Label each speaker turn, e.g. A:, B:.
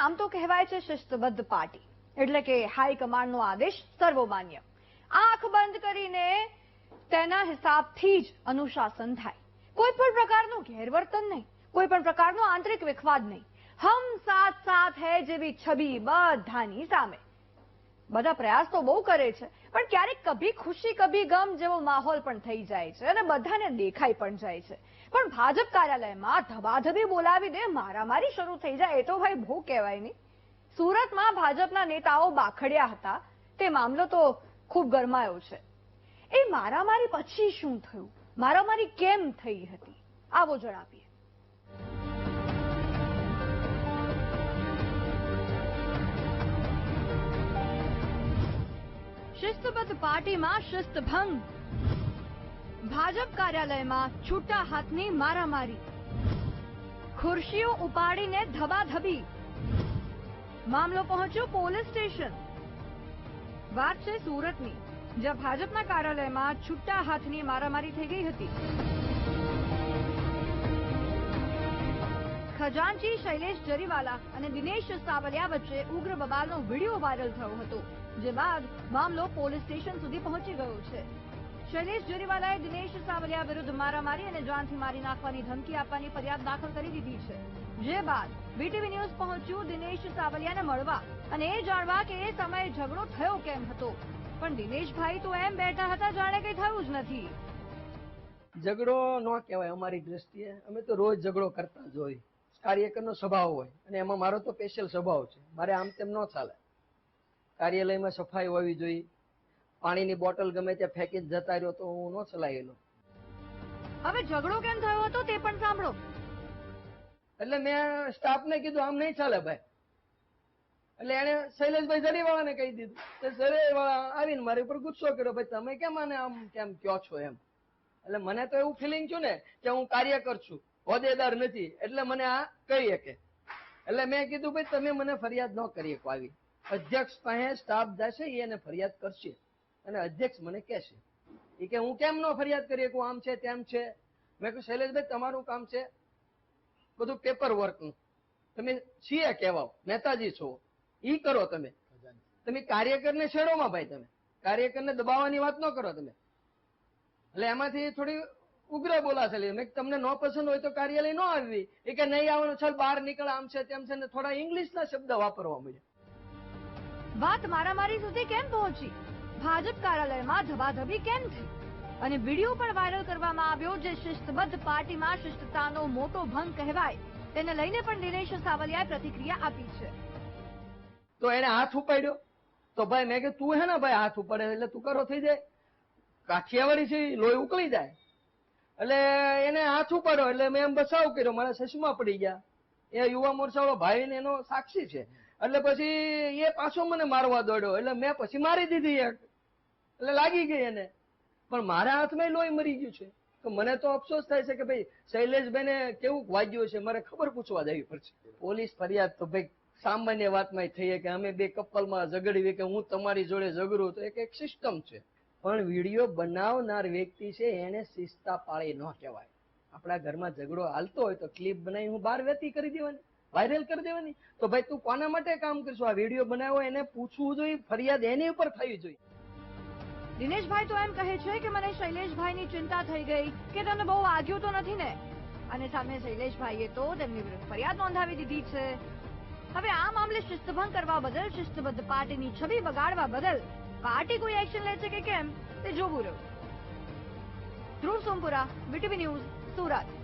A: આમ તો કહેવાય છે શિસ્તબદ્ધ પાર્ટી. એટલે કે હાઈકમાન્ડનો આદેશ સર્વમાન્ય. આંખ બંધ કરીને તેના હિસાબથી જ અનુશાસન થાય. કોઈ પણ પ્રકારનું ગેરવર્તન નહીં. કોઈ પણ પ્રકારનો આંતરિક વિખવાદ નહીં. હમ સાથ સાથ હૈ જેવી છબી બધાની સામે. બધા પ્રયાસ તો બહુ કરે છે, પણ ક્યારેક કભી ખુશી, કભી ગમ જેવો માહોલ પણ થઈ જાય છે અને બધાને દેખાઈ પણ જાય છે. પણ ભાજપ કાર્યાલયમાં ધબાધબી બોલાવી દે, મારામારી શરૂ થઈ જાય, એ તો ભાઈ બહુ કહેવાય નહીં. સુરતમાં ભાજપના નેતાઓ બાખડ્યા હતા, તે મામલો તો ખૂબ ગરમાયો છે. એ મારામારી પછી શું થયું? મારામારી કેમ થઈ હતી? આવો જણાવીએ શિસ્તબદ્ધ પાર્ટીમાં શિસ્તભંગ. ભાજપ કાર્યાલયમાં છૂટા હાથની મારામારી. ખુરશીઓ ઉપાડીને ધબાધબી. મામલો પહોંચ્યો પોલીસ સ્ટેશન. વાત છે સુરતની, જ્યાં ભાજપના કાર્યાલયમાં છૂટા હાથની મારામારી થઈ ગઈ હતી. ખજાનચી શૈલેષ જરીવાલા અને દિનેશ સાવલિયા વચ્ચે ઉગ્ર બબાલનો વીડિયો વાયરલ થયો હતો, જે બાદ મામલો પોલીસ સ્ટેશન સુધી પહોંચી ગયો છે. શૈલેષ જરીવાલાએ દિનેશ સાવલિયા વિરુદ્ધ મારામારી અને જાનથી મારી નાખવાની ધમકી આપવાની ફરિયાદ દાખલ કરી દીધી છે. જે બાદ બીટીવી ન્યૂઝ પહોંચ્યું દિનેશ સાવલિયાને મળવા અને એ જાણવા કે એ સમયે ઝઘડો થયો કેમ હતો. પણ દિનેશભાઈ તો એમ બેઠા હતા જાણે કંઈ થયું જ નથી.
B: ઝઘડો ન કહેવાય અમારી દ્રષ્ટિએ. અમે તો રોજ ઝઘડો કરતા જ કાર્યકરનો સ્વભાવ હોય અને એમાં મારો તો સ્પેશિયલ સ્વભાવ છે. મારે આમ તેમ ન ચાલે. કાર્યાલયમાં સફાઈ હોવી જોઈએ. પાણીની બોટલ ગમે ત્યાં ફેંકી જતા રહ્યો તો હું ન ચલાવેલો
A: હવે ઝઘડો કેમ થયો હતો તે પણ સાંભળો.
B: એટલે મેં સ્ટાફને કીધું આમ નહીં ચાલે ભાઈ. એટલે એને શૈલેષભાઈ ઝરીવાળાને કહી દીધું. તો જરીવાળા આવીને મારી ઉપર ગુસ્સો કર્યો ભાઈ તમે કેમ આને આમ કેમ કયો છો એમ? એટલે મને તો એવું ફિલિંગ છું ને કે હું કાર્યકર છું. હોદ્દેદાર નથી. એટલે મને આ કહી શકે. એટલે મેં કીધું, ભાઈ, તમે મને ફરિયાદ ન કરી શકો. આવી અધ્યક્ષ પાસે સ્ટાફ જશે એને ફરિયાદ કરશે. અને અધ્યક્ષ મને કહેશે. એ કે, હું કેમ ન ફરિયાદ કરી શકું? આમ છે, તેમ છે. મેં કહ્યું, શૈલેષભાઈ, તમારું કામ છે બધું પેપર વર્કનું તમે છીએ કહેવાઓ, નેતાજી છો. ઈ કરો તમે. તમે કાર્યકરને છેડોમાં ભાઈ, તમે. કાર્યકરને દબાવવાની વાત ન કરો તમે. એટલે એમાંથી થોડી ઉગ્ર બોલાશે મેં તમને ન પસંદ હોય તો કાર્યાલય ન આવવી એ કે નહીં આવવાનું ચાલ બહાર નીકળ આમ છે તેમ છે. ને થોડા ઇંગ્લિશના શબ્દ વાપરવા મળ્યા.
A: વાત મારામારી સુધી કેમ પહોંચી? ભાજપ કાર્યાલયમાં ધબાધબી કેમ થઈ? અને વીડિયો પણ વાયરલ કરવામાં આવ્યો જે શિસ્તબદ્ધ પાર્ટીમાં શિસ્તતાનો મોટો ભંગ કહેવાય તેને લઈને પણ દિનેશ સાવલિયાએ પ્રતિક્રિયા આપી છે.
B: તો એને હાથ ઉપાડ્યો. તો ભાઈ મેં કે તું હે ને ભાઈ હાથ ઉપાડે એટલે તું કરો થઈ જાય. કાઠિયાવાડી છે લોહી ઉકળી જાય. એટલે એને હાથ ઉપાડ્યો, એટલે મેં એમ બચાવ કર્યો, મારા સસમાં પડી ગયા. એ યુવા મોરચાવાળો ભાઈ ને એનો સાક્ષી છે. એટલે પછી એ પાછો મને મારવા દોડ્યો, એટલે મેં પછી મારી દીધી એક. એટલે લાગી ગઈ એને. પણ મારા હાથમાં લોહી મરી ગયું છે. તો મને તો અફસોસ થાય છે કે ભાઈ શૈલેષભાઈને કેવું વાગ્યું છે મારે ખબર પૂછવા જવી પડશે. પોલીસ ફરિયાદ તો ભાઈ સામાન્ય વાતમાં થઈએ કે અમે બે કપલમાં ઝઘડવી કે હું તમારી જોડે ઝઘડું, તો એક એક સિસ્ટમ છે. પણ વીડિયો બનાવનાર વ્યક્તિ છે, એને શિસ્તા પાળી ન કહેવાય. આપણા ઘરમાં ઝઘડો હાલતો હોય તો ક્લિપ બનાવી હું બહાર વેતી કરી દેવાની વાયરલ કરી દેવાની. તો ભાઈ તું કોના માટે કામ કરશું? આ વીડિયો બનાવ્યો એને પૂછવું જોઈએ, ફરિયાદ એની ઉપર થવી જોઈએ.
A: દિનેશભાઈ તો એમ કહે છે કે મને શૈલેષભાઈની ચિંતા થઈ ગઈ કે તમને બહુ વાગ્યું તો નથી ને? અને સામે શૈલેષભાઈએ તો તેમની વિરુદ્ધ ફરિયાદ નોંધાવી દીધી છે. હવે આ મામલે શિસ્તભંગ કરવા બદલ, શિસ્તબદ્ધ પાર્ટીની છબી બગાડવા બદલ પાર્ટી કોઈ એક્શન લે છે કે કેમ? તે જોવું રહ્યું. Dhruv Sompura BTV news Surat.